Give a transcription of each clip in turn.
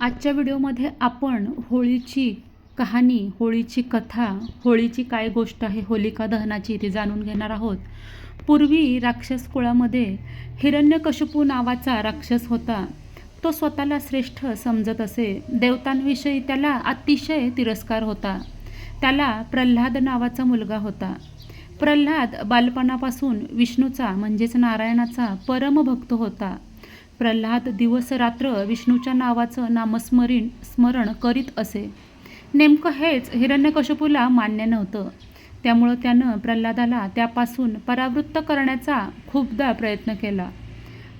आजच्या व्हिडिओमध्ये आपण होळीची कहाणी होळीची कथा होळीची काय गोष्ट आहे होलिका दहनाची ती जाणून घेणार आहोत. पूर्वी राक्षस कुळामध्ये हिरण्यकशपू नावाचा राक्षस होता. तो स्वतःला श्रेष्ठ समजत असे. देवतांविषयी त्याला अतिशय तिरस्कार होता. त्याला प्रल्हाद नावाचा मुलगा होता. प्रल्हाद बालपणापासून विष्णूचा म्हणजेच नारायणाचा परमभक्त होता. प्रल्हाद दिवसरात्र विष्णूच्या नावाचं नामस्मरण स्मरण करीत असे. नेमकं हेच हिरण्यकशपूला मान्य नव्हतं. त्यामुळं त्यानं प्रल्हादाला त्यापासून परावृत्त करण्याचा खूपदा प्रयत्न केला.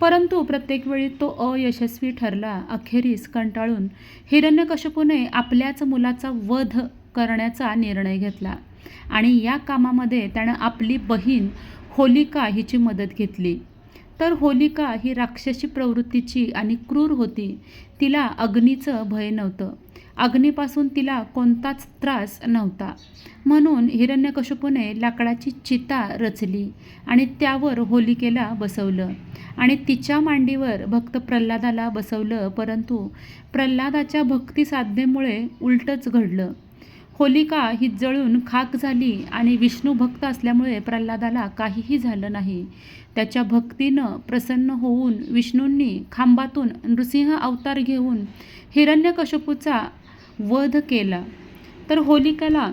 परंतु प्रत्येक वेळी तो अयशस्वी ठरला अखेरीस कंटाळून हिरण्यकशपूने आपल्याच मुलाचा वध करण्याचा निर्णय घेतला आणि या कामामध्ये त्यानं आपली बहीण होलिका हिची मदत घेतली. तर होलिका ही राक्षसी प्रवृत्तीची आणि क्रूर होती. तिला अग्नीचं भय नव्हतं. अग्नीपासून तिला कोणताच त्रास नव्हता. म्हणून हिरण्यकशुपूने लाकडाची चिता रचली आणि त्यावर होलिकेला बसवलं आणि तिच्या मांडीवर भक्त प्रल्हादाला बसवलं परंतु प्रल्हादाच्या भक्तिसाधनेमुळे उलटंच घडलं. होलिका ही जळून खाक झाली आणि विष्णू भक्त असल्यामुळे प्रल्हादाला काहीही झालं नाही. त्याच्या भक्तीनं प्रसन्न होऊन विष्णूंनी खांबातून नृसिंह अवतार घेऊन हिरण्यकशपूचा वध केला. तर होलिकाला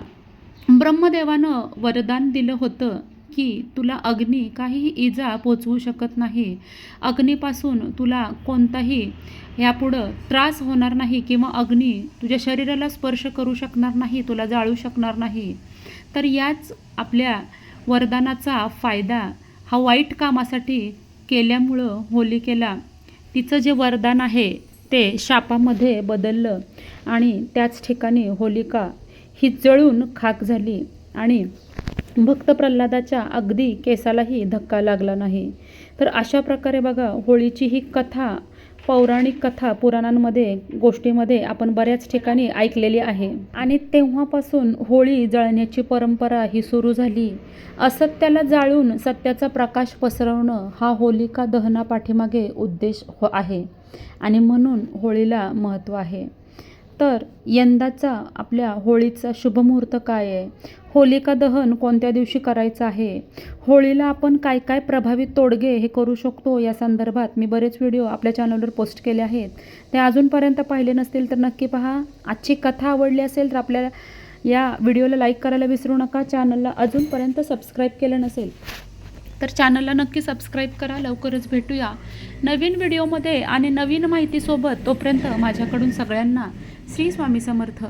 ब्रह्मदेवानं वरदान दिलं होतं. की तुला अग्नी काहीही इजा पोचवू शकत नाही. अग्नीपासून तुला कोणताही यापुढं त्रास होणार नाही किंवा अग्नी तुझ्या शरीराला स्पर्श करू शकणार नाही तुला जाळू शकणार नाही. तर याच आपल्या वरदानाचा फायदा हा वाईट कामासाठी केल्यामुळं होलिकेला तिचं जे वरदान आहे ते शापामध्ये बदललं आणि त्याच ठिकाणी होलिका ही जळून खाक झाली आणि भक्त प्रल्हादाच्या अगदी केसालाही धक्का लागला नाही. तर अशा प्रकारे बघा होळीची ही कथा पौराणिक कथा पुराणांमध्ये गोष्टीमध्ये आपण बऱ्याच ठिकाणी ऐकलेली आहे. आणि तेव्हापासून होळी जळण्याची परंपरा ही सुरू झाली. असत्याला जाळून सत्याचा प्रकाश पसरवणं हा होलिका दहनापाठीमागे उद्देश हो आहे. आणि म्हणून होळीला महत्त्व आहे. तर यंदाचा आपल्या होळीचा शुभमुहूर्त काय आहे? होलिका दहन कोणत्या दिवशी करायचं आहे? होळीला आपण काय काय प्रभावित तोडगे हे करू शकतो? या संदर्भात मी बरेच व्हिडिओ आपल्या चॅनलवर पोस्ट केले आहेत. ते अजूनपर्यंत पाहिले नसतील तर नक्की पहा. आजची कथा आवडली असेल तर आपल्या या व्हिडिओला लाईक करायला विसरू नका. चॅनलला अजूनपर्यंत सबस्क्राईब केलं नसेल तर चॅनलला नक्की सबस्क्राईब करा लवकरच भेटूया. नवीन व्हिडिओमध्ये आणि नवीन माहितीसोबत तोपर्यंत माझ्याकडून सगळ्यांना श्री स्वामी समर्थ.